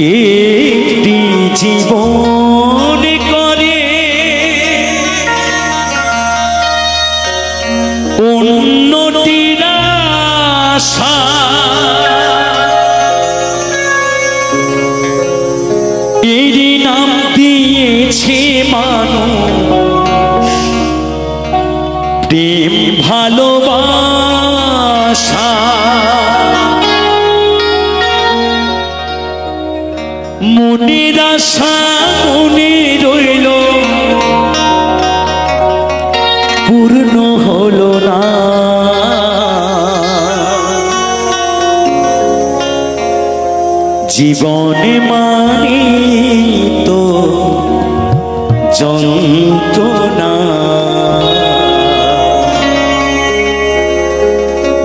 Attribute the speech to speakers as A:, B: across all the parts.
A: একটি জীবন করে। অন্যটির আশা। নাম দিয়েছে প্রেম ভালোবাসা মনের আশা মনে রইল। পূর্ণ হলো না। জীবনে মানে তো যন্ত্রণা।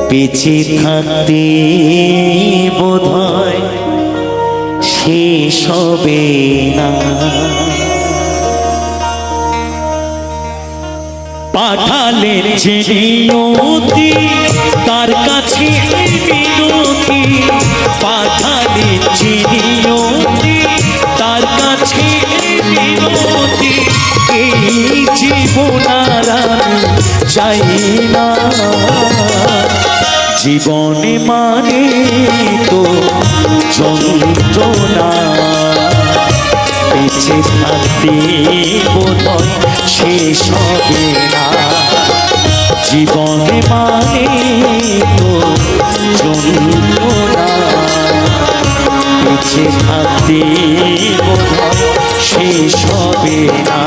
A: বেঁচে থাকতে বোধ হয় শেষ হবে না। পাঠালেন যে নিয়তি তার কাছে বিনতি। পাঠালেন যে নিয়তি তার কাছে বিনতি। এই জীবন আর আমি চাই না। জীবনে মানে তো যন্ত্রণা। বেঁচে থাকতে বোধহয় শেষ হবে না। জীবনে মানে তো যন্ত্রণা। বেঁচে থাকতে বোধহয় শেষ হবে না।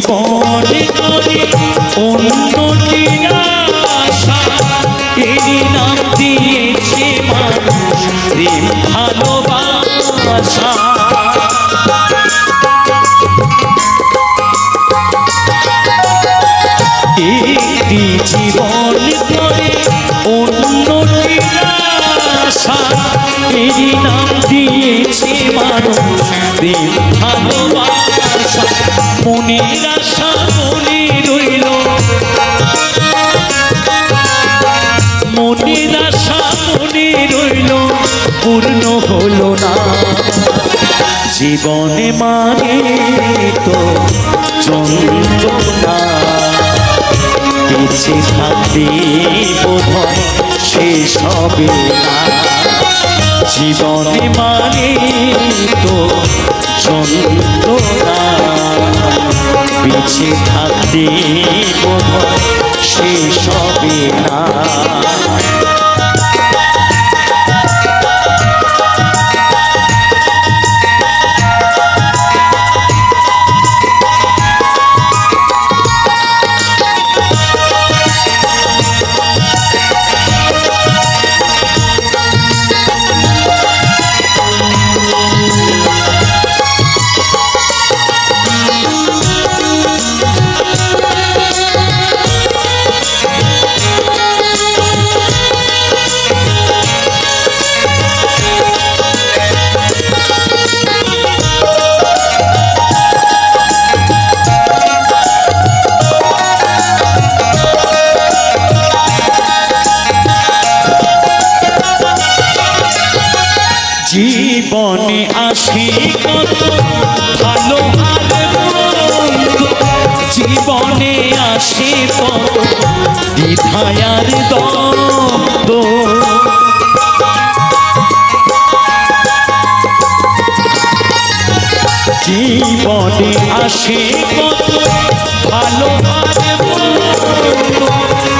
A: জীবন নাম দিয়েছে মানুষ। মনে মনে পূর্ণ হলো না। জীবনে মানে তো যন্ত্রণা। বেঁচে বোধ শেষ হবে না। জীবনে মানে তো যন্ত্রণা। বেঁচে থাকতে বোধ সে হবে না।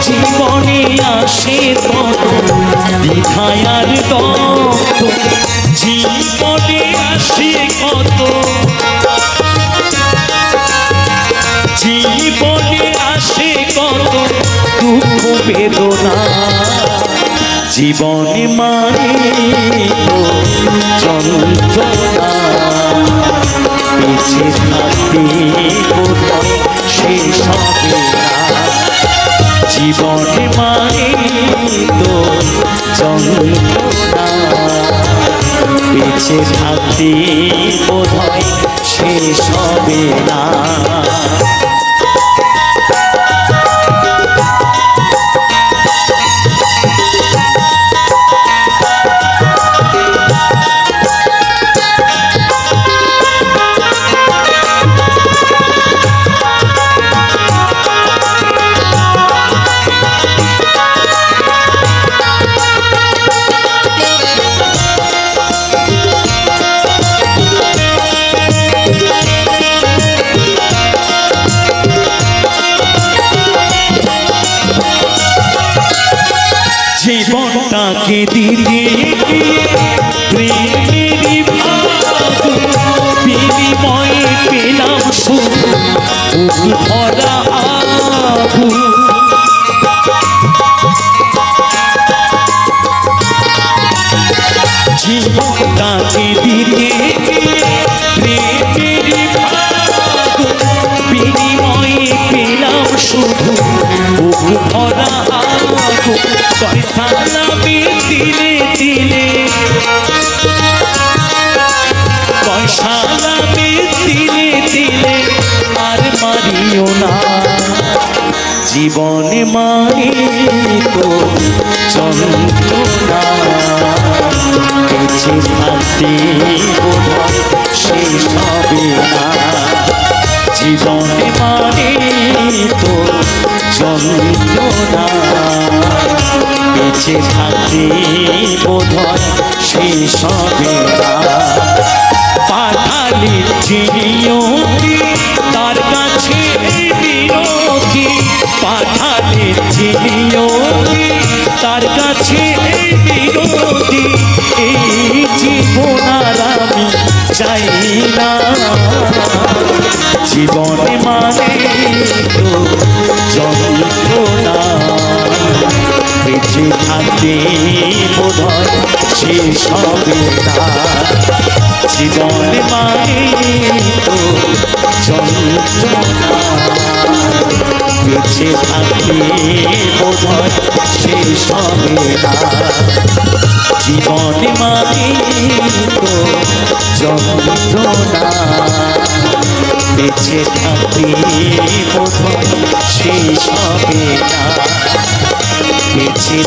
A: জীবনে আসে কত দ্বিধায়ার দ্বন্দ্ব জীবনে আসে কত জীব জীবনে আসে কত দুঃখ বেদনা জীবনে মানে যন্ত্রণা বেঁচে থাকতে কোথায় সেই হবে জীবনটাকে দিতে গিয়ে বিনিময়ে পেলাম ভরা আগুন জীবনটাকে দিতে গিয়ে বিনিময়ে পেলাম শুধু ভরা আগুন পয়সা জীবনে মানে তো বেঁচে থাকতে শেষ হবে না। জীবনে মানে তো যন্ত্রণা। বেঁচে থাকতে হবে না। পাঠালি তার পাঠালি চিনিয়তি তার কাছে বিরতি এই জীবন আর আমি চাই না। জীবনে মানে তো যন্ত্রণা, বেঁচে থাকতে শেষ হবে না জীবন মানে তো যন্ত্রণা বেঁচে থাকতে বোধহয় শেষ হবে না। জীবন মানে তো যন্ত্রণা বেঁচে থাকতে বোধহয় শেষ হবে বেঁচে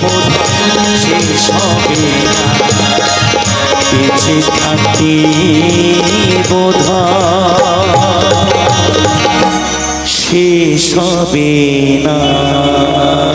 A: বোধহয় শেষ হবে বেঁচে থাকতে বোধ শেষ হবে না।